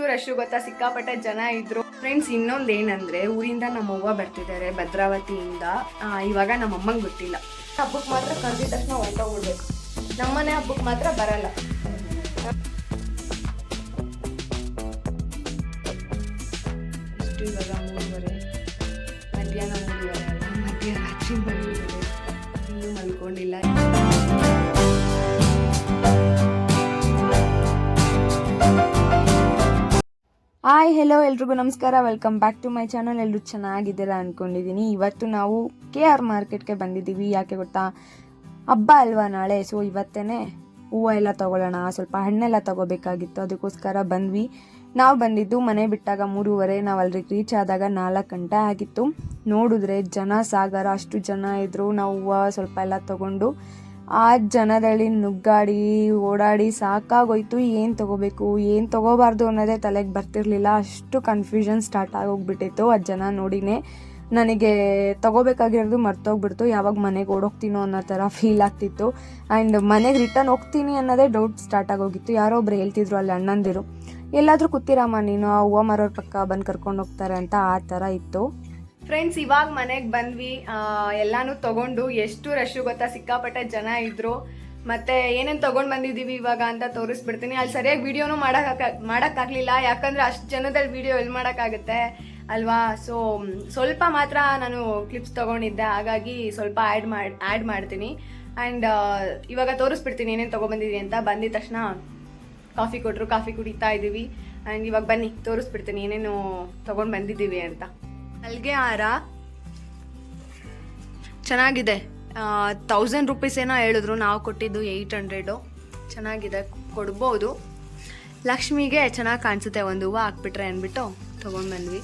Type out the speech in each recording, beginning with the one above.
ಎಷ್ಟು ರಶ್ ಗೊತ್ತಾ ಸಿಕ್ಕಾಪಟ್ಟೆ ಜನ ಇದ್ರು. ಫ್ರೆಂಡ್ಸ್ ಇನ್ನೊಂದು ಏನಂದ್ರೆ ಊರಿಂದ ನಮ್ಮ ಅವ್ವ ಬರ್ತಿದ್ದಾರೆ ಭದ್ರಾವತಿಯಿಂದ ಇವಾಗ ನಮ್ಮ ಅಮ್ಮಂಗೆ ಗೊತ್ತಿಲ್ಲ. ಹಬ್ಬಕ್ಕೆ ಮಾತ್ರ ಕರೆದಿದ ತಕ್ಷಣ ಹೊರಟೋಗ್ಬಿಡ್ಬೇಕು. ನಮ್ಮನೆ ಹಬ್ಬಕ್ಕೆ ಮಾತ್ರ ಬರಲ್ಲ. ಇವಾಗ ಮೂರುವರೆ ಹಾಯ್ ಹೆಲೋ ಎಲ್ರಿಗೂ ನಮಸ್ಕಾರ. Welcome back to my channel ಎಲ್ಲರೂ ಚೆನ್ನಾಗಿದ್ದೀರಾ ಅಂದ್ಕೊಂಡಿದ್ದೀನಿ ಇವತ್ತು ನಾವು ಕೆ ಆರ್ ಮಾರ್ಕೆಟ್ಗೆ ಬಂದಿದ್ದೀವಿ. ಯಾಕೆ ಗೊತ್ತಾ? ಹಬ್ಬ ಅಲ್ವಾ ನಾಳೆ? ಸೊ ಇವತ್ತೇ ಹೂವು ಎಲ್ಲ ತಗೊಳ್ಳೋಣ. ಸ್ವಲ್ಪ ಹಣ್ಣೆಲ್ಲ ತಗೋಬೇಕಾಗಿತ್ತು. ಅದಕ್ಕೋಸ್ಕರ ಬಂದ್ವಿ. ನಾವು ಬಂದಿದ್ದು ಮನೆ ಬಿಟ್ಟಾಗ ಮೂರುವರೆ. ನಾವು ಅಲ್ಲಿಗೆ ರೀಚ್ ಆದಾಗ ನಾಲ್ಕು ಗಂಟೆ ಆಗಿತ್ತು. ನೋಡಿದ್ರೆ ಜನ ಸಾಗರ, ಅಷ್ಟು ಜನ ಇದ್ದರು ನಾವು ಹೂವು ಸ್ವಲ್ಪ ಎಲ್ಲ ತಗೊಂಡು ಆ ಜನದಲ್ಲಿ ನುಗ್ಗಾಡಿ, ಓಡಾಡಿ ಸಾಕಾಗೋಯ್ತು. ಏನು ತಗೋಬೇಕು? ಏನು ತೊಗೋಬಾರ್ದು ಅನ್ನೋದೇ ತಲೆಗೆ ಬರ್ತಿರಲಿಲ್ಲ. ಅಷ್ಟು ಕನ್ಫ್ಯೂಷನ್ ಸ್ಟಾರ್ಟ್ ಆಗೋಗ್ಬಿಟ್ಟಿತ್ತು ಆ ಜನ ನೋಡಿನೇ. ನನಗೆ ತೊಗೋಬೇಕಾಗಿರೋದು ಮರ್ತೋಗ್ಬಿಡ್ತು. ಯಾವಾಗ ಮನೆಗೆ ಓಡೋಗ್ತೀನೋ ಅನ್ನೋ ಥರ ಫೀಲ್ ಆಗ್ತಿತ್ತು. ಆ್ಯಂಡ್ ಮನೆಗೆ ರಿಟರ್ನ್ ಹೋಗ್ತೀನಿ ಅನ್ನೋದೇ ಡೌಟ್ ಸ್ಟಾರ್ಟ್ ಆಗೋಗಿತ್ತು. ಯಾರೋ ಒಬ್ರು ಹೇಳ್ತಿದ್ರು ಅಲ್ಲಿ ಅಣ್ಣಂದಿರು, ಎಲ್ಲಾದರೂ ಕೂತಿರಮ್ಮ ನೀನು? ಆ ಹೂವು ಮರೋರ ಪಕ್ಕ ಬಂದು ಕರ್ಕೊಂಡು ಹೋಗ್ತಾರೆ ಅಂತ ಆ ಥರ ಇತ್ತು. ಫ್ರೆಂಡ್ಸ್ ಇವಾಗ ಮನೆಗೆ ಬಂದ್ವಿ. ಎಲ್ಲಾನು ತಗೊಂಡು ಎಷ್ಟು ರಶ್ ಗೊತ್ತಾ? ಸಿಕ್ಕಾಪಟ್ಟೆ ಜನ ಇದ್ರು. ಮತ್ತೆ ಏನೇನು ತಗೊಂಡ್ ಬಂದಿದ್ದೀವಿ ಇವಾಗ ಅಂತ ತೋರಿಸ್ಬಿಡ್ತೀನಿ. ಅಲ್ಲಿ ಸರಿಯಾಗಿ ವಿಡಿಯೋನು ಮಾಡಕ್ ಮಾಡೋಕ್ಕಾಗಲಿಲ್ಲ. ಯಾಕಂದ್ರೆ ಅಷ್ಟು ಜನದಲ್ಲಿ ವಿಡಿಯೋ ಎಲ್ಲಿ ಮಾಡೋಕ್ಕಾಗುತ್ತೆ ಅಲ್ವಾ? ಸೊ ಸ್ವಲ್ಪ ಮಾತ್ರ ನಾನು ಕ್ಲಿಪ್ಸ್ ತಗೊಂಡಿದ್ದೆ. ಹಾಗಾಗಿ ಸ್ವಲ್ಪ ಆ್ಯಡ್ ಮಾಡಿ ಆ್ಯಡ್ ಮಾಡ್ತೀನಿ. ಆ್ಯಂಡ್ ಇವಾಗ ತೋರಿಸ್ಬಿಡ್ತೀನಿ ಏನೇನು ತೊಗೊಂಬಂದಿದ್ದೀನಿ ಅಂತ. ಬಂದಿದ ತಕ್ಷಣ ಕಾಫಿ ಕೊಟ್ಟರು ಕಾಫಿ ಕುಡಿತಾ ಇದ್ದೀವಿ ಆ್ಯಂಡ್ ಇವಾಗ ಬನ್ನಿ, ತೋರಿಸ್ಬಿಡ್ತೀನಿ ಏನೇನು ತೊಗೊಂಡು ಬಂದಿದ್ದೀವಿ ಅಂತ. ಮಲ್ಗೆ ಹಾರ ಚೆನ್ನಾಗಿದೆ. ತೌಸಂಡ್ ರುಪೀಸ್ ಏನೋ ಹೇಳಿದ್ರು, ನಾವು ಕೊಟ್ಟಿದ್ದು ಏಯ್ಟ್ ಹಂಡ್ರೆಡು ಚೆನ್ನಾಗಿದೆ, ಕೊಡ್ಬೋದು. ಲಕ್ಷ್ಮಿಗೆ ಚೆನ್ನಾಗಿ ಕಾಣಿಸುತ್ತೆ, ಒಂದು ಹೂವು ಹಾಕ್ಬಿಟ್ರೆ ಅಂದ್ಬಿಟ್ಟು ತೊಗೊಂಡ್ಬಂದ್ವಿ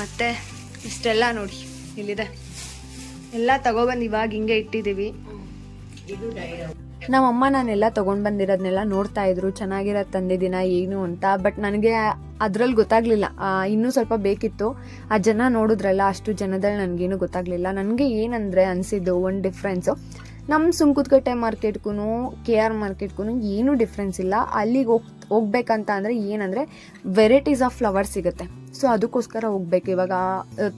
ಮತ್ತು ಇಷ್ಟೆಲ್ಲ ನೋಡಿ, ಇಲ್ಲಿದೆ. ಎಲ್ಲ ತಗೊಬಂದು ಇವಾಗ ಹಿಂಗೆ ಇಟ್ಟಿದ್ದೀವಿ ನಮ್ಮಮ್ಮ ನಾನೆಲ್ಲ ತೊಗೊಂಡು ಬಂದಿರೋದನ್ನೆಲ್ಲ ನೋಡ್ತಾ ಇದ್ರು. ಚೆನ್ನಾಗಿರೋದು ತಂದಿದ್ದೀನ, ಏನು ಅಂತ. ಬಟ್ ನನಗೆ ಅದ್ರಲ್ಲಿ ಗೊತ್ತಾಗ್ಲಿಲ್ಲ. ಇನ್ನೂ ಸ್ವಲ್ಪ ಬೇಕಿತ್ತು. ಆ ಜನ ನೋಡಿದ್ರಲ್ಲ, ಅಷ್ಟು ಜನದಲ್ಲಿ ನನಗೇನು ಗೊತ್ತಾಗ್ಲಿಲ್ಲ. ನನಗೆ ಏನಂದ್ರೆ ಅನಿಸಿದ್ದು ಒಂದು ಡಿಫ್ರೆನ್ಸು ನಮ್ಮ ಸುಂಕುತ್ಕಟ್ಟೆ ಮಾರ್ಕೆಟ್ಗೂ ಕೆ ಆರ್ ಮಾರ್ಕೆಟ್ಗೂ ಏನೂ ಡಿಫ್ರೆನ್ಸ್ ಇಲ್ಲ. ಅಲ್ಲಿಗೆ ಹೋಗ್, ಹೋಗ್ಬೇಕಂತ ಅಂದರೆ ಏನಂದರೆ ವೆರೈಟೀಸ್ ಆಫ್ ಫ್ಲವರ್ಸ್ ಸಿಗುತ್ತೆ. ಸೊ ಅದಕ್ಕೋಸ್ಕರ ಹೋಗ್ಬೇಕು. ಇವಾಗ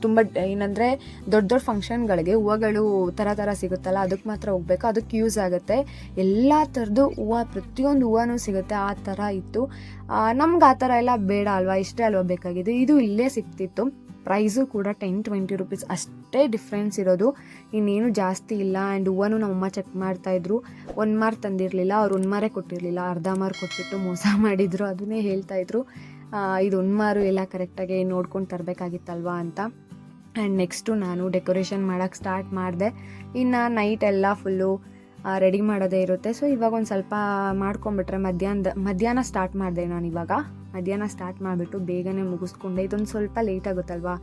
ತುಂಬ ಏನಂದರೆ ದೊಡ್ಡ ದೊಡ್ಡ ಫಂಕ್ಷನ್ಗಳಿಗೆ ಹೂವುಗಳು ಥರ ಥರ ಸಿಗುತ್ತಲ್ಲ ಅದಕ್ಕೆ ಮಾತ್ರ ಹೋಗ್ಬೇಕು. ಅದಕ್ಕೆ ಯೂಸ್ ಆಗುತ್ತೆ. ಎಲ್ಲ ಥರದ್ದು ಹೂವು, ಪ್ರತಿಯೊಂದು ಹೂವನೂ ಸಿಗುತ್ತೆ. ಆ ಥರ ಇತ್ತು. ನಮ್ಗೆ ಆ ಥರ ಎಲ್ಲ ಬೇಡ ಅಲ್ವಾ? ಇಷ್ಟೇ ಅಲ್ವಾ ಬೇಕಾಗಿದೆ ಇದು ಇಲ್ಲೇ ಸಿಗ್ತಿತ್ತು. ಪ್ರೈಸು ಕೂಡ ಟೆನ್ ಟ್ವೆಂಟಿ ರುಪೀಸ್ ಅಷ್ಟೇ ಡಿಫ್ರೆನ್ಸ್ ಇರೋದು. ಇನ್ನೇನು ಜಾಸ್ತಿ ಇಲ್ಲ. ಆ್ಯಂಡ್ ಹೂವನು ನಮ್ಮಮ್ಮ ಚೆಕ್ ಮಾಡ್ತಾಯಿದ್ರು ಒಂದು ಮಾರು ತಂದಿರಲಿಲ್ಲ. ಅವ್ರು ಒಂದು ಮಾರೇ ಕೊಟ್ಟಿರಲಿಲ್ಲ. ಅರ್ಧ ಮಾರು ಕೊಟ್ಬಿಟ್ಟು ಮೋಸ ಮಾಡಿದ್ರು. ಅದನ್ನೇ ಹೇಳ್ತಾಯಿದ್ರು ಇದು ಉನ್ಮಾರು ಎಲ್ಲ ಕರೆಕ್ಟಾಗಿ ನೋಡ್ಕೊಂಡು ತರಬೇಕಾಗಿತ್ತಲ್ವಾ ಅಂತ. ಆ್ಯಂಡ್ ನೆಕ್ಸ್ಟು ನಾನು ಡೆಕೋರೇಷನ್ ಮಾಡೋಕ್ಕೆ ಸ್ಟಾರ್ಟ್ ಮಾಡಿದೆ. ಇನ್ನು ನೈಟ್ ಎಲ್ಲ ಫುಲ್ಲು ರೆಡಿ ಮಾಡೋದೇ ಇರುತ್ತೆ. ಸೊ ಇವಾಗ ಒಂದು ಸ್ವಲ್ಪ ಮಾಡ್ಕೊಂಬಿಟ್ರೆ ಮಧ್ಯಾಹ್ನದ, ಮಧ್ಯಾಹ್ನ ಸ್ಟಾರ್ಟ್ ಮಾಡಿದೆ ನಾನು ಇವಾಗ. ಮಧ್ಯಾಹ್ನ ಸ್ಟಾರ್ಟ್ ಮಾಡಿಬಿಟ್ಟು ಬೇಗನೆ ಮುಗಿಸ್ಕೊಂಡೆ. ಇದೊಂದು ಸ್ವಲ್ಪ ಲೇಟ್ ಆಗುತ್ತಲ್ವಾ?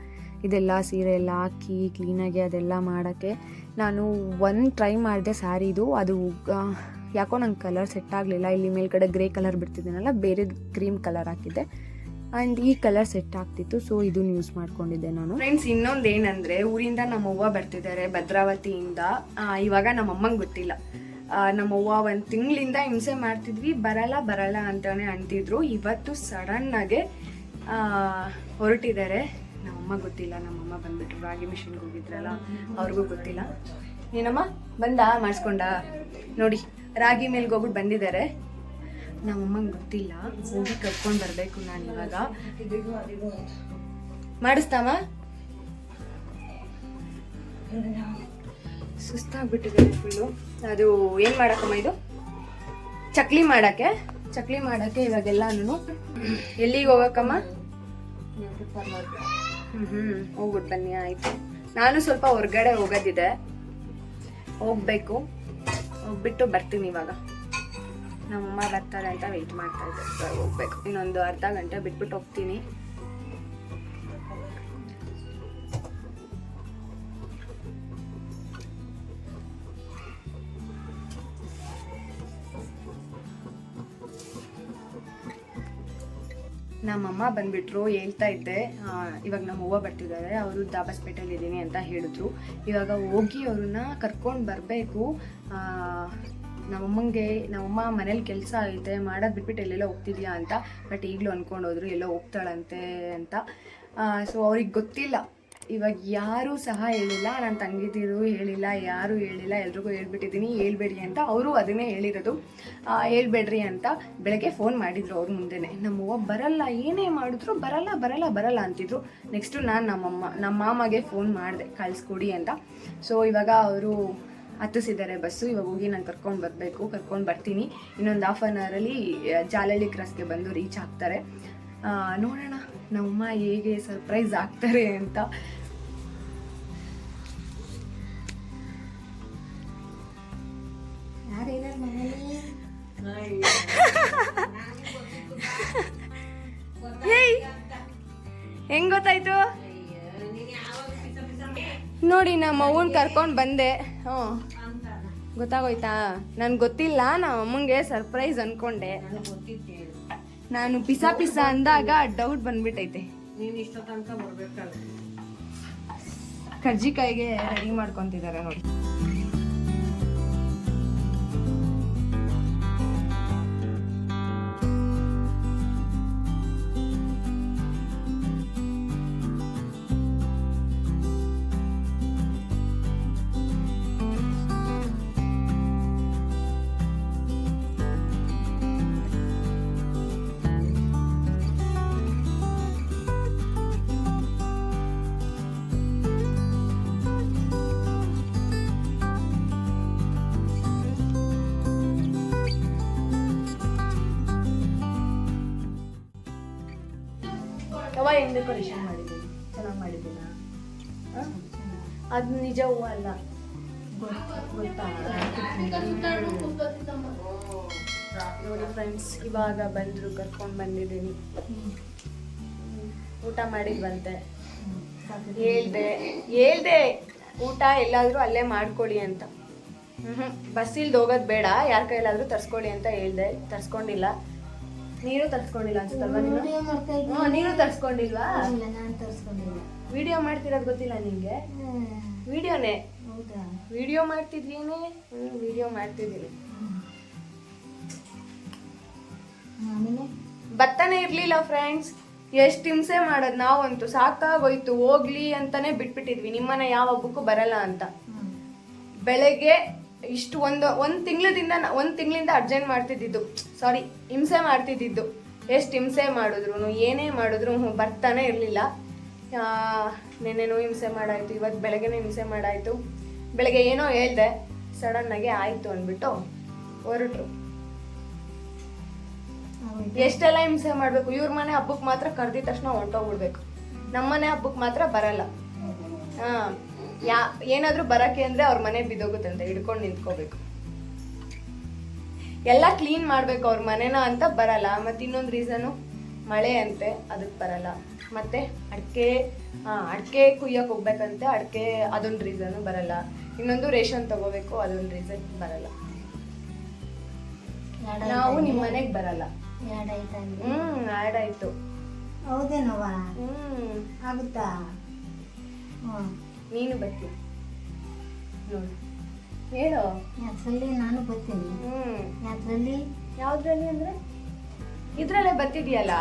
ಇದೆಲ್ಲ ಸೀರೆ ಎಲ್ಲ ಹಾಕಿ ಕ್ಲೀನಾಗಿ ಅದೆಲ್ಲ ಮಾಡೋಕ್ಕೆ ನಾನು ಒಂದು ಟ್ರೈ ಮಾಡಿದೆ ಸ್ಯಾರಿದು ಅದು ಯಾಕೋ ನಂಗೆ ಕಲರ್ ಸೆಟ್ ಆಗಲಿಲ್ಲ. ಇಲ್ಲಿ ಮೇಲ್ಗಡೆ ಗ್ರೇ ಕಲರ್ ಬಿಡ್ತಿದ್ದೀನಲ್ಲ, ಬೇರೆ ಕ್ರೀಮ್ ಕಲರ್ ಹಾಕಿದ್ದೆ. ಆ್ಯಂಡ್ ಈ ಕಲರ್ ಸೆಟ್ ಆಗ್ತಿತ್ತು ಸೊ ಇದನ್ನ ಯೂಸ್ ಮಾಡ್ಕೊಂಡಿದ್ದೆ ನಾನು. ಫ್ರೆಂಡ್ಸ್ ಇನ್ನೊಂದು ಏನಂದ್ರೆ ಊರಿಂದ ನಮ್ಮವ್ವ ಬರ್ತಿದ್ದಾರೆ ಭದ್ರಾವತಿಯಿಂದ. ಇವಾಗ ನಮ್ಮ ಅಮ್ಮಂಗೆ ಗೊತ್ತಿಲ್ಲ ನಮ್ಮವ್ವ ಒಂದು ತಿಂಗಳಿಂದ ಹಿಂಸೆ ಮಾಡ್ತಿದ್ವಿ, ಬರಲ್ಲ ಬರಲ್ಲ ಅಂತಾನೆ ಅಂತಿದ್ರು. ಇವತ್ತು ಸಡನ್ ಆಗಿ ಹೊರಟಿದ್ದಾರೆ. ನಮ್ಮಮ್ಮ ಗೊತ್ತಿಲ್ಲ, ನಮ್ಮಮ್ಮ ಬಂದ್ಬಿಟ್ಟು ರಾಗಿ ಮಿಷಿನ್ಗೆ ಹೋಗಿದ್ರಲ್ಲ, ಅವ್ರಿಗೂ ಗೊತ್ತಿಲ್ಲ. ಏನಮ್ಮ? ಬಂದ? ಮಾಡಿಸ್ಕೊಂಡ? ನೋಡಿ, ರಾಗಿ ಮೇಲ್ಗೋಗ್ಬಿಟ್ಟು ಬಂದಿದ್ದಾರೆ. ನಮ್ಮಮ್ಮಂಗೆ ಗೊತ್ತಿಲ್ಲ. ಹೋಗಿ ಕರ್ಕೊಂಡು ಬರಬೇಕು ನಾನು ಇವಾಗ. ಮಾಡಿಸ್ತಾಮ? ಸುಸ್ತಾಗ್ಬಿಟ್ಟಿದೆ ಫುಲ್ಲು ಅದು ಏನು ಮಾಡಕ್ಕಮ್ಮ ಇದು? ಚಕ್ಲಿ ಮಾಡಕ್ಕೆ? ಚಕ್ಲಿ ಮಾಡಕ್ಕೆ ಇವಾಗೆಲ್ಲಾನು ಎಲ್ಲಿಗೆ ಹೋಗಕ್ಕಮ್ಮ? ಹ್ಮ್ ಹ್ಮ್. ಹೋಗ್ಬಿಟ್ಟು ಬನ್ನಿ, ಆಯ್ತು. ನಾನು ಸ್ವಲ್ಪ ಹೊರಗಡೆ ಹೋಗೋದಿದೆ. ಹೋಗ್ಬೇಕು. ಹೋಗ್ಬಿಟ್ಟು ಬರ್ತೀನಿ ಇವಾಗ. ನಮ್ಮಮ್ಮ ಬರ್ತಾರೆ ಅಂತ ವೆಯ್ಟ್ ಮಾಡ್ತಾ ಇದ್ದೆ ಸರ್, ಹೋಗ್ಬೇಕು. ಇನ್ನೊಂದು ಅರ್ಧ ಗಂಟೆ ಬಿಟ್ಬಿಟ್ಟು ಹೋಗ್ತೀನಿ. ನಮ್ಮಮ್ಮ ಬಂದ್ಬಿಟ್ರು, ಹೇಳ್ತಾ ಇದ್ದೆ. ಇವಾಗ ನಮ್ಮ ಅವ್ವ ಬರ್ತಿದ್ದಾರೆ. ಅವರು ದಾಬಸ್ಪೇಟೆಯಲ್ಲಿ ಇದ್ದೀನಿ ಅಂತ ಹೇಳಿದ್ರು. ಇವಾಗ ಹೋಗಿ ಅವ್ರನ್ನ ಕರ್ಕೊಂಡು ಬರಬೇಕು. ನಮ್ಮಮ್ಮಂಗೆ, ನಮ್ಮಮ್ಮ ಮನೇಲಿ ಕೆಲಸ ಐತೆ, ಮಾಡೋದು ಬಿಟ್ಬಿಟ್ಟು ಎಲ್ಲೆಲ್ಲ ಹೋಗ್ತಿದ್ಯಾ ಅಂತ, ಬಟ್ ಈಗಲೂ ಅಂದ್ಕೊಂಡೋದ್ರು ಎಲ್ಲೋ ಹೋಗ್ತಾಳಂತೆ ಅಂತ. ಸೊ ಅವ್ರಿಗೆ ಗೊತ್ತಿಲ್ಲ. ಇವಾಗ ಯಾರೂ ಸಹ ಹೇಳಿಲ್ಲ ನನ್ನ ತಂಗಿದಿರು ಹೇಳಿಲ್ಲ, ಯಾರೂ ಹೇಳಿಲ್ಲ, ಎಲ್ರಿಗೂ ಹೇಳ್ಬಿಟ್ಟಿದ್ದೀನಿ, ಹೇಳ್ಬೇಡಿ ಅಂತ ಅವರು ಅದನ್ನೇ ಹೇಳಿರೋದು. ಹೇಳ್ಬೇಡ್ರಿ ಅಂತ ಬೆಳಗ್ಗೆ ಫೋನ್ ಮಾಡಿದ್ರು ಅವ್ರ ಮುಂದೆನೆ. ನಮ್ಮವ್ವ ಬರಲ್ಲ, ಏನೇ ಮಾಡಿದ್ರು ಬರಲ್ಲ ಬರಲ್ಲ ಬರಲ್ಲ ಅಂತಿದ್ರು. ನೆಕ್ಸ್ಟು ನಾನು ನಮ್ಮಮ್ಮ ನಮ್ಮ ಮಾಮಗೆ ಫೋನ್ ಮಾಡಿದೆ, ಕಳಿಸ್ಕೊಡಿ ಅಂತ. ಸೊ ಇವಾಗ ಅವರು ಹತ್ತಿಸಿದ್ದಾರೆ ಬಸ್ಸು. ಇವಾಗ ಹೋಗಿ ನಾನು ಕರ್ಕೊಂಡು ಬರಬೇಕು ಕರ್ಕೊಂಡು ಬರ್ತೀನಿ. ಇನ್ನೊಂದು ಹಾಫ್ ಆನ್ ಅವರಲ್ಲಿ ಜಾಲಹಳ್ಳಿ ಕ್ರಾಸ್ಗೆ ಬಂದು ರೀಚ್ ಆಗ್ತಾರೆ. ನೋಡೋಣ ನಮ್ಮಮ್ಮ ಹೇಗೆ ಸರ್ಪ್ರೈಸ್ ಆಗ್ತಾರೆ ಅಂತ. ಹೆಂಗ್ ಗೊತ್ತಾಯ್ತು? ನೋಡಿ ನಮ್ಮ ಅವ್ವನ್ ಕರ್ಕೊಂಡು ಬಂದೆ. ಹ್ಞೂ. ಗೊತ್ತಾಗೋಯ್ತಾ? ನನ್ಗೆ ಗೊತ್ತಿಲ್ಲ ನಮ್ಮ ಅಮ್ಮಂಗೆ ಸರ್ಪ್ರೈಸ್ ಅನ್ಕೊಂಡೆ. ನಾನು ಪಿಸ ಪಿಸ ಅಂದಾಗ ಡೌಟ್ ಬಂದ್ಬಿಟ್ಟೈತೆ ಕರ್ಜಿಕಾಯಿಗೆ ರೆಡಿ ಮಾಡ್ಕೊಂತಿದ್ದಾರೆ ನೋಡಿ. ಡೆಕೋರೇಷನ್ ಮಾಡಿದ್ದೀನಿ. ಚೆನ್ನಾಗಿ ಮಾಡಿದ್ದೀನ ಅದು ನಿಜ ಹೂವು ಅಲ್ಲ. ನೋಡಿ ಫ್ರೆಂಡ್ಸ್ ಇವಾಗ ಬಂದ್ರು, ಕರ್ಕೊಂಡು ಬಂದಿದ್ದೀನಿ. ಊಟ ಮಾಡಿದ್ವಂತೆ ಹೇಳ್ದೆ ಹೇಳ್ದೆ. ಊಟ ಎಲ್ಲಾದ್ರೂ ಅಲ್ಲೇ ಮಾಡ್ಕೊಳ್ಳಿ ಅಂತ. ಹ್ಮ್. ಬಸ್ಸಿಲ್ದು ಹೋಗೋದು ಬೇಡ, ಯಾರ ಕೈಲಾದ್ರೂ ತರ್ಸ್ಕೊಳ್ಳಿ ಅಂತ ಹೇಳ್ದೆ. ತರ್ಸ್ಕೊಂಡಿಲ್ಲ. ನೀರು ತರ್ಸ್ಕೊಂಡಿಲ್ಲ ಅನ್ಸುತ್ತಲ್ವಾ ನೀನು? ತರ್ಸ್ಕೊಂಡಿಲ್ವಾ? ನಾನು ತರಿಸ್ಕೊಂಡಿಲ್ಲ. ವಿಡಿಯೋ ಮಾಡ್ತಿರೋದು ಗೊತ್ತಿಲ್ಲ ನಿಂಗೆ? ವಿಡಿಯೋನೇ ಹೌದಾ? ವಿಡಿಯೋ ಮಾಡ್ತಿದ್ರೇನೆ ವಿಡಿಯೋ ಮಾಡ್ತಿದ್ದೀನಿ. ನೀನೆ ಬತ್ತನೇ ಇರ್ಲಿಲ್ಲ ಫ್ರೆಂಡ್ಸ್ ಎಷ್ಟು ಹಿಂಸೆ ಮಾಡೋದು ನಾವಂತೂ. ಸಾಕಾಗೋಯ್ತು ಹೋಗ್ಲಿ ಅಂತಾನೆ ಬಿಟ್ಬಿಟ್ಟಿದ್ವಿ. ನಿಮ್ಮನ್ನ ಯಾವ ಹಬ್ಬಕ್ಕೂ ಬರಲ್ಲ ಅಂತ. ಬೆಳಗ್ಗೆ ಇಷ್ಟು ಒಂದು ಒಂದು ತಿಂಗಳದಿಂದ ಒಂದು ತಿಂಗಳಿಂದ ಅರ್ಜೆಂಟ್ ಮಾಡ್ತಿದ್ದಿದ್ದು. ಸಾರಿ ಹಿಂಸೆ ಮಾಡ್ತಿದ್ದಿದ್ದು. ಎಷ್ಟು ಹಿಂಸೆ ಮಾಡಿದ್ರು ಏನೇ ಮಾಡಿದ್ರು ಬರ್ತಾನೆ ಇರಲಿಲ್ಲ. ನೆನ್ನೆನೋ ಹಿಂಸೆ ಮಾಡಾಯ್ತು ಇವತ್ತು ಬೆಳಗ್ಗೆನೂ ಹಿಂಸೆ ಮಾಡಾಯ್ತು. ಬೆಳಗ್ಗೆ ಏನೋ ಹೇಳ್ದೆ ಸಡನ್ನಾಗಿ ಆಯಿತು ಅಂದ್ಬಿಟ್ಟು ಹೊರಟ್ರು. ಎಷ್ಟೆಲ್ಲ ಹಿಂಸೆ ಮಾಡಬೇಕು? ಇವ್ರ ಮನೆ ಹಬ್ಬಕ್ಕೆ ಮಾತ್ರ ಕರೆದಿದ ತಕ್ಷಣ ಹೊಂಟೋಗ್ಬಿಡ್ಬೇಕು ನಮ್ಮನೆ ಹಬ್ಬಕ್ಕೆ ಮಾತ್ರ ಬರಲ್ಲ. ಹಾ. ಯಾ ಏನಾದ್ರೂ ಬರಕ್ಕೆ ಅಂದ್ರೆ ಅವ್ರ ಮನೆ ಬಿದ್ದೋಗುತ್ತಂತೆ ಹಿಡ್ಕೊಂಡು ನಿಂತ್ಕೋಬೇಕು. ಎಲ್ಲ ಕ್ಲೀನ್ ಮಾಡ್ಬೇಕು ಅವ್ರ ಮನೆನ ಅಂತ ಬರಲ್ಲ. ಮತ್ತೆ ಇನ್ನೊಂದು ರೀಸನು ಮಳೆ ಅಂತೆ ಅದಕ್ಕೆ ಬರಲ್ಲ. ಮತ್ತೆ ಅಡಿಕೆ ಹಾ ಅಡಿಕೆ ಕುಯ್ಯಕ್ಕೆ ಹೋಗ್ಬೇಕಂತೆ ಅಡಿಕೆ ಅದೊಂದು ರೀಸನು ಬರಲ್ಲ. ಇನ್ನೊಂದು ರೇಷನ್ ತಗೋಬೇಕು ಅದೊಂದು ರೀಸನ್ ಬರಲ್ಲ. ನಾವು ನಿಮ್ಮ ಮನೆಗೆ ಬರಲ್ಲ. ಹ್ಮ್ ಆಡ್ ಆಯ್ತು. ಹೌದೇನವ್ವ? ಹ್ಮ್. ಆಗುತ್ತಾ? ನೀನು ಬರ್ತೀನಿ ನೋಡು. ಹೇಳು? ಅದರಲ್ಲಿ ನಾನು ಬರ್ತೀನಿ. ಹ್ಞೂ ಅದರಲ್ಲಿ ಯಾವ್ದ್ರಲ್ಲಿ ಅಂದ್ರೆ? ಇದ್ರಲ್ಲೇ ಬತ್ತಿದ್ಯಲ್ಲ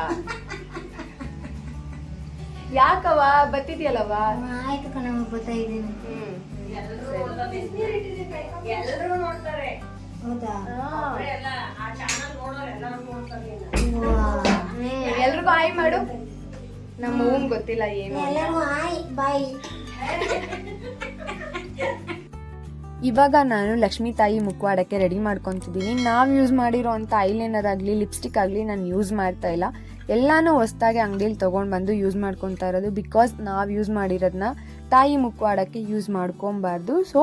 ಯಾಕವ ಬತ್ತಿದ್ಯಲ್ಲವ ಆಯ್ತು ಕಣವ ಬರ್ತಾ ಇದ್ದೀನಿ. ನೋಡ್ತಾರೆ ಹೌದಾ? ಎಲ್ರಿಗೂ ಆಯ್ ಮಾಡು. ನಮ್ಮ ಹೂನ್ ಗೊತ್ತಿಲ್ಲ ಏನು ಅಂತ. ಎಲ್ಲರೂ ಆಯ್ ಬಾಯ್. ಇವಾಗ ನಾನು ಲಕ್ಷ್ಮೀ ತಾಯಿ ಮುಖವಾಡಕ್ಕೆ ರೆಡಿ ಮಾಡ್ಕೊತಿದ್ದೀನಿ. ನಾವು ಯೂಸ್ ಮಾಡಿರೋ ಅಂಥ ಐಲೈನರ್ ಆಗಲಿ ಲಿಪ್ಸ್ಟಿಕ್ ಆಗಲಿ ನಾನು ಯೂಸ್ ಮಾಡ್ತಾ ಇಲ್ಲ. ಎಲ್ಲಾನು ಹೊಸ್ದಾಗಿ ಅಂಗಡಿಲಿ ತೊಗೊಂಡು ಬಂದು ಯೂಸ್ ಮಾಡ್ಕೊತಾ ಇರೋದು ಬಿಕಾಸ್ ನಾವು ಯೂಸ್ ಮಾಡಿರೋದನ್ನ ತಾಯಿ ಮುಖವಾಡಕ್ಕೆ ಯೂಸ್ ಮಾಡ್ಕೊಬಾರ್ದು. ಸೊ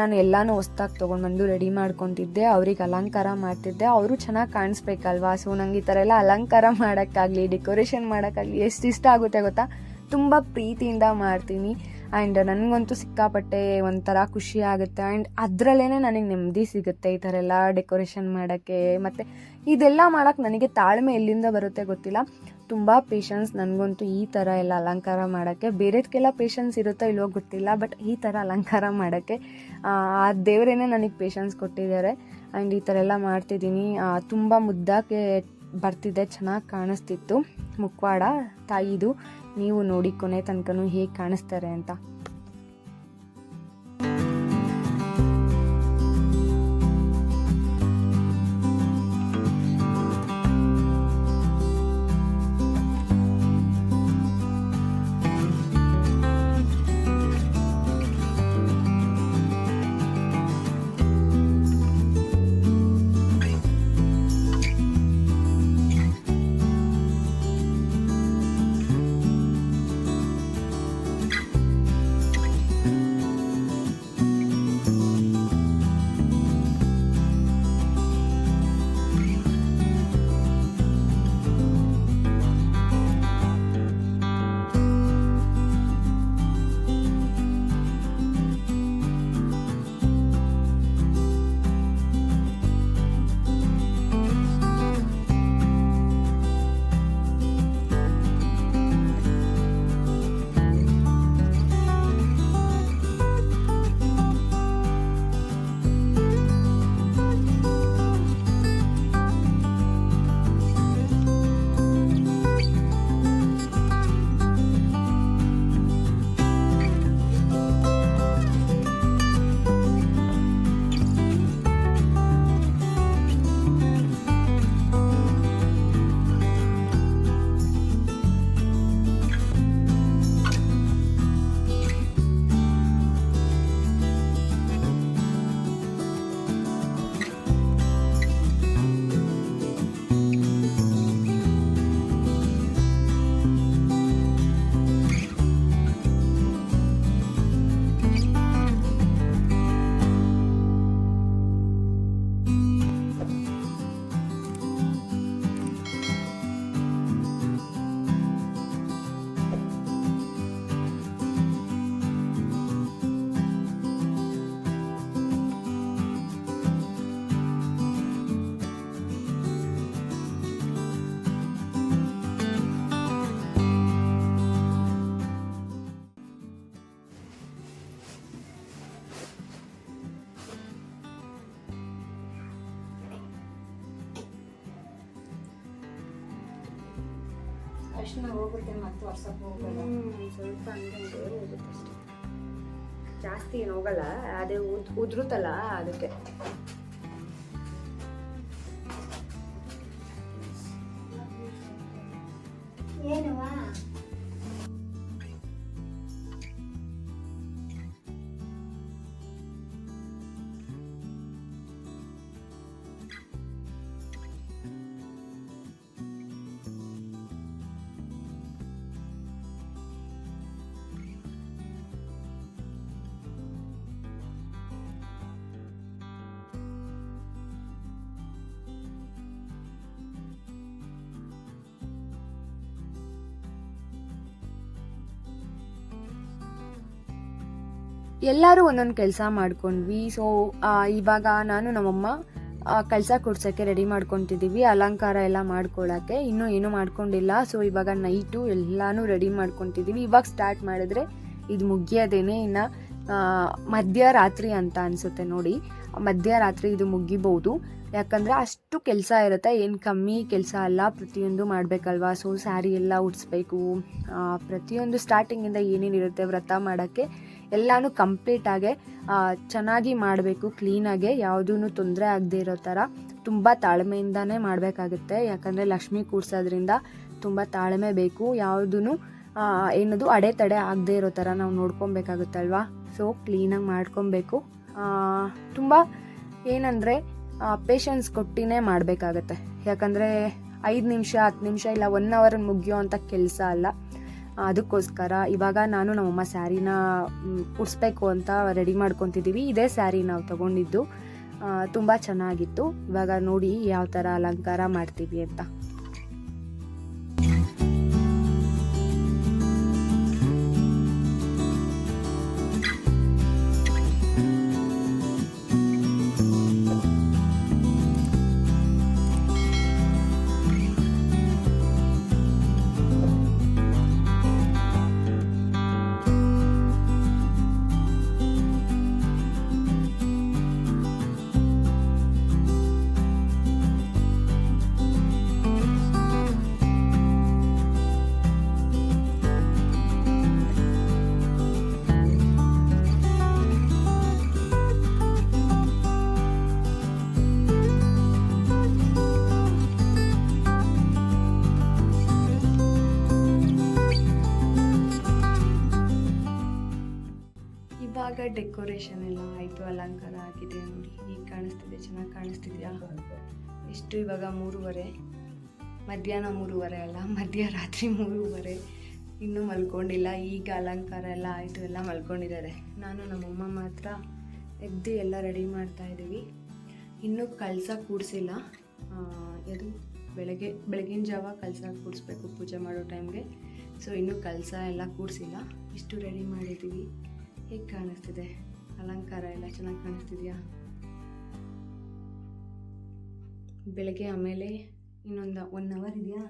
ನಾನು ಎಲ್ಲಾನು ಹೊಸ್ದಾಗಿ ತೊಗೊಂಡು ಬಂದು ರೆಡಿ ಮಾಡ್ಕೊತಿದ್ದೆ. ಅವ್ರಿಗೆ ಅಲಂಕಾರ ಮಾಡ್ತಿದ್ದೆ. ಅವರು ಚೆನ್ನಾಗಿ ಕಾಣಿಸ್ಬೇಕಲ್ವಾ? ಸೊ ನಂಗೆ ಈ ಥರ ಎಲ್ಲ ಅಲಂಕಾರ ಮಾಡೋಕ್ಕಾಗಲಿ ಡೆಕೋರೇಷನ್ ಮಾಡೋಕ್ಕಾಗಲಿ ಎಷ್ಟು ಇಷ್ಟ ಆಗುತ್ತೆ ಗೊತ್ತಾ? ತುಂಬ ಪ್ರೀತಿಯಿಂದ ಮಾಡ್ತೀನಿ. ಆ್ಯಂಡ್ ನನಗಂತೂ ಸಿಕ್ಕಾಪಟ್ಟೆ ಒಂಥರ ಖುಷಿ ಆಗುತ್ತೆ. ಆ್ಯಂಡ್ ಅದರಲ್ಲೇ ನನಗೆ ನೆಮ್ಮದಿ ಸಿಗುತ್ತೆ ಈ ಥರ ಎಲ್ಲ ಡೆಕೋರೇಷನ್ ಮಾಡೋಕ್ಕೆ. ಮತ್ತು ಇದೆಲ್ಲ ಮಾಡೋಕ್ಕೆ ನನಗೆ ತಾಳ್ಮೆ ಎಲ್ಲಿಂದ ಬರುತ್ತೆ ಗೊತ್ತಿಲ್ಲ. ತುಂಬ ಪೇಷನ್ಸ್ ನನಗಂತೂ ಈ ಥರ ಎಲ್ಲ ಅಲಂಕಾರ ಮಾಡೋಕ್ಕೆ. ಬೇರೆದಕ್ಕೆಲ್ಲ ಪೇಷನ್ಸ್ ಇರುತ್ತೋ ಇಲ್ವೋ ಗೊತ್ತಿಲ್ಲ ಬಟ್ ಈ ಥರ ಅಲಂಕಾರ ಮಾಡೋಕ್ಕೆ, ಆ ದೇವರೇ ನನಗೆ ಪೇಷನ್ಸ್ ಕೊಟ್ಟಿದ್ದಾರೆ. ಆ್ಯಂಡ್ ಈ ಥರ ಎಲ್ಲ ಮಾಡ್ತಿದ್ದೀನಿ. ತುಂಬ ಮುದ್ದಾಗೆ ಬರ್ತಿದೆ, ಚೆನ್ನಾಗಿ ಕಾಣಿಸ್ತಿತ್ತು. ಮುಖವಾಡ ತಾಯಿದು. ನೀವು ನೋಡಿ ಕೊನೆ ತನಕನೂ ಹೇಗೆ ಕಾಣಿಸ್ತಾರೆ ಅಂತ. ಸ್ವಲ್ಪ ಹಂಗೆ ಜಾಸ್ತಿ ಏನು ಹೋಗಲ್ಲ ಅದೇ ಉದ್ ಉದುರುತ್ತಲ್ಲ ಅದಕ್ಕೆ. ಎಲ್ಲರೂ ಒಂದೊಂದು ಕೆಲಸ ಮಾಡ್ಕೊಂಡ್ವಿ. ಸೊ ಇವಾಗ ನಾನು ನಮ್ಮಮ್ಮ ಕೆಲಸ ಕೊಡ್ಸೋಕ್ಕೆ ರೆಡಿ ಮಾಡ್ಕೊತಿದ್ದೀವಿ. ಅಲಂಕಾರ ಎಲ್ಲ ಮಾಡ್ಕೊಳ್ಳೋಕ್ಕೆ ಇನ್ನೂ ಏನೂ ಮಾಡ್ಕೊಂಡಿಲ್ಲ. ಸೊ ಇವಾಗ ನೈಟು ಎಲ್ಲಾನು ರೆಡಿ ಮಾಡ್ಕೊತಿದ್ದೀವಿ. ಇವಾಗ ಸ್ಟಾರ್ಟ್ ಮಾಡಿದ್ರೆ ಇದು ಮುಗಿಯೋದೇನೆ. ಇನ್ನು ಮಧ್ಯರಾತ್ರಿ ಅಂತ ಅನಿಸುತ್ತೆ ನೋಡಿ. ಮಧ್ಯರಾತ್ರಿ ಇದು ಮುಗಿಬೋದು. ಯಾಕಂದರೆ ಅಷ್ಟು ಕೆಲಸ ಇರುತ್ತೆ. ಏನು ಕಮ್ಮಿ ಕೆಲಸ ಅಲ್ಲ. ಪ್ರತಿಯೊಂದು ಮಾಡಬೇಕಲ್ವಾ? ಸೊ ಸ್ಯಾರಿ ಎಲ್ಲ ಉಡಿಸ್ಬೇಕು. ಪ್ರತಿಯೊಂದು ಸ್ಟಾರ್ಟಿಂಗಿಂದ ಏನೇನಿರುತ್ತೆ ವ್ರತ ಮಾಡೋಕ್ಕೆ ಎಲ್ಲನೂ ಆಗಿ ಚೆನ್ನಾಗಿ ಮಾಡಬೇಕು ಕ್ಲೀನಾಗೆ ಯಾವುದೂ ತೊಂದರೆ ಆಗದೆ ಇರೋ ಥರ ತುಂಬ ತಾಳ್ಮೆಯಿಂದನೇ ಮಾಡಬೇಕಾಗುತ್ತೆ. ಯಾಕಂದರೆ ಲಕ್ಷ್ಮಿ ಕೂಡ್ಸೋದ್ರಿಂದ ತುಂಬ ತಾಳ್ಮೆ ಬೇಕು. ಯಾವುದೂ ಏನದು ಅಡೆತಡೆ ಆಗದೆ ಇರೋ ಥರ ನಾವು ನೋಡ್ಕೊಬೇಕಾಗುತ್ತಲ್ವಾ ಸೊ ಕ್ಲೀನಾಗಿ ಮಾಡ್ಕೊಬೇಕು. ತುಂಬ ಏನಂದರೆ ಪೇಷನ್ಸ್ ಕೊಟ್ಟಿನೇ ಮಾಡಬೇಕಾಗತ್ತೆ. ಯಾಕಂದರೆ, ಐದು ನಿಮಿಷ, ಹತ್ತು ನಿಮಿಷ ಇಲ್ಲ ಒನ್ ಅವರ್ ಮುಗಿಯೋ ಅಂಥ ಕೆಲಸ ಅಲ್ಲ. ಅದಕ್ಕೋಸ್ಕರ ಇವಾಗ ನಾನು ನಮ್ಮಮ್ಮ ಸ್ಯಾರಿನ ಉಡಿಸ್ಬೇಕು ಅಂತ ರೆಡಿ ಮಾಡ್ಕೊತಿದ್ದೀವಿ ಇದೇ ಸ್ಯಾರಿ ನಾವು ತಗೊಂಡಿದ್ದು. ತುಂಬ ಚೆನ್ನಾಗಿತ್ತು. ಇವಾಗ ನೋಡಿ ಯಾವ ಥರ ಅಲಂಕಾರ ಮಾಡ್ತೀವಿ ಅಂತ. ಡೆಕೋರೇಷನ್ ಎಲ್ಲ ಆಯಿತು, ಅಲಂಕಾರ ಆಗಿದೆ ನೋಡಿ. ಈಗ ಕಾಣಿಸ್ತಿದೆ, ಚೆನ್ನಾಗಿ ಕಾಣಿಸ್ತಿದೆಯಾ? ಎಷ್ಟು ಇವಾಗ ಮೂರುವರೆ? ಮಧ್ಯಾಹ್ನ ಮೂರುವರೆ ಅಲ್ಲ ಮಧ್ಯರಾತ್ರಿ ಮೂರುವರೆ. ಇನ್ನೂ ಮಲ್ಕೊಂಡಿಲ್ಲ, ಈಗ ಅಲಂಕಾರ ಎಲ್ಲ ಆಯಿತು, ಎಲ್ಲ ಮಲ್ಕೊಂಡಿದ್ದಾರೆ. ನಾನು ನಮ್ಮಮ್ಮ ಮಾತ್ರ ಎದ್ದು ಎಲ್ಲ ರೆಡಿ ಮಾಡ್ತಾ ಇದ್ದೀವಿ. ಇನ್ನೂ ಕಳಸ ಕೂಡಿಸಿಲ್ಲ. ಅದು ಬೆಳಗ್ಗೆ, ಬೆಳಗಿನ ಜಾವ ಕಳಸ ಕೂಡಿಸ್ಬೇಕು ಪೂಜೆ ಮಾಡೋ ಟೈಮ್ಗೆ. ಸೊ ಇನ್ನೂ ಕಳಸ ಎಲ್ಲ ಕೂಡಿಸಿಲ್ಲ. ಇಷ್ಟು ರೆಡಿ ಮಾಡಿದ್ದೀವಿ. ಹೇಗೆ ಕಾಣಿಸ್ತಿದೆ? ಅಲಂಕಾರ ಎಲ್ಲ ಚೆನ್ನಾಗಿ ಕಾಣಿಸ್ತಿದೆಯಾ? ಬೆಳಗ್ಗೆ ಆಮೇಲೆ ಇನ್ನೊಂದು ಒನ್ ಅವರ್ ಇದೆಯಾ?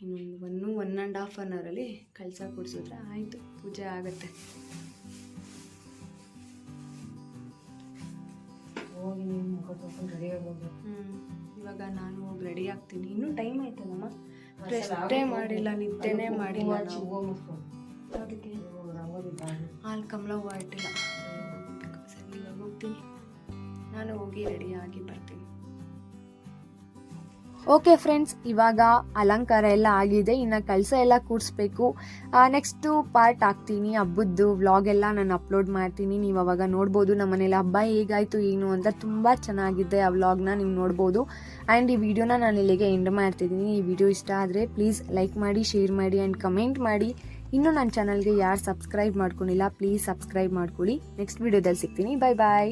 ಇನ್ನೊಂದು one one and half an ಅವರಲ್ಲಿ ಕಳಸ ಕೊಡಿಸಿದ್ರೆ ಆಯಿತು ಪೂಜೆ ಆಗುತ್ತೆ. ಹೋಗಿ ನೀನು ಮುಖ ತೊಳ್ಕೊಂಡು ರೆಡಿ ಆಗೋದು ಹ್ಮ್. ಇವಾಗ ನಾನು ಹೋಗಿ ರೆಡಿ ಆಗ್ತೀನಿ. ಇನ್ನೂ ಟೈಮ್ ಆಯ್ತಲ್ಲಮ್ಮ? ರೆಸ್ಟೇ ಮಾಡಿಲ್ಲ ನಿದ್ದೆನೇ ಮಾಡಿಲ್ಲ ಅದಕ್ಕೆ? ಹಾಲು ಕಮಲ ಹೂವು ಇಟ್ಟಿಲ್ಲ ಇವಾಗ ಹೋಗ್ತೀನಿ ನಾನು ಹೋಗಿ ರೆಡಿ ಆಗಿ ಬರ್ತೀನಿ. ಓಕೆ ಫ್ರೆಂಡ್ಸ್ ಇವಾಗ ಅಲಂಕಾರ ಎಲ್ಲ ಆಗಿದೆ. ಇನ್ನು ಕೆಲಸ ಎಲ್ಲ ಕೂಡಿಸ್ಬೇಕು ನೆಕ್ಸ್ಟು ಪಾರ್ಟ್ ಹಾಕ್ತೀನಿ. ಹಬ್ಬದ್ದು ವ್ಲಾಗ್ ಎಲ್ಲ ನಾನು ಅಪ್ಲೋಡ್ ಮಾಡ್ತೀನಿ. ನೀವು ಅವಾಗ ನೋಡ್ಬೋದು ನಮ್ಮ ಮನೇಲಿ ಹಬ್ಬ ಹೇಗಾಯಿತು, ಏನು ಅಂತ. ತುಂಬ ಚೆನ್ನಾಗಿದೆ ಆ ವ್ಲಾಗ್ನ ನೀವು ನೋಡ್ಬೋದು. ಆ್ಯಂಡ್ ಈ ವಿಡಿಯೋನ ನಾನು ಇಲ್ಲಿಗೆ ಎಂಡ್ ಮಾಡ್ತಿದ್ದೀನಿ. ಈ ವಿಡಿಯೋ ಇಷ್ಟ ಆದರೆ ಪ್ಲೀಸ್ ಲೈಕ್ ಮಾಡಿ ಶೇರ್ ಮಾಡಿ ಆ್ಯಂಡ್ ಕಮೆಂಟ್ ಮಾಡಿ. ಇನ್ನೂ ನನ್ನ ಚಾನಲ್ಗೆ ಯಾರು ಸಬ್ಸ್ಕ್ರೈಬ್ ಮಾಡ್ಕೊಂಡಿಲ್ಲ ಪ್ಲೀಸ್ ಸಬ್ಸ್ಕ್ರೈಬ್ ಮಾಡ್ಕೊಳ್ಳಿ. ನೆಕ್ಸ್ಟ್ ವಿಡಿಯೋದಲ್ಲಿ ಸಿಗ್ತೀನಿ. ಬಾಯ್ ಬಾಯ್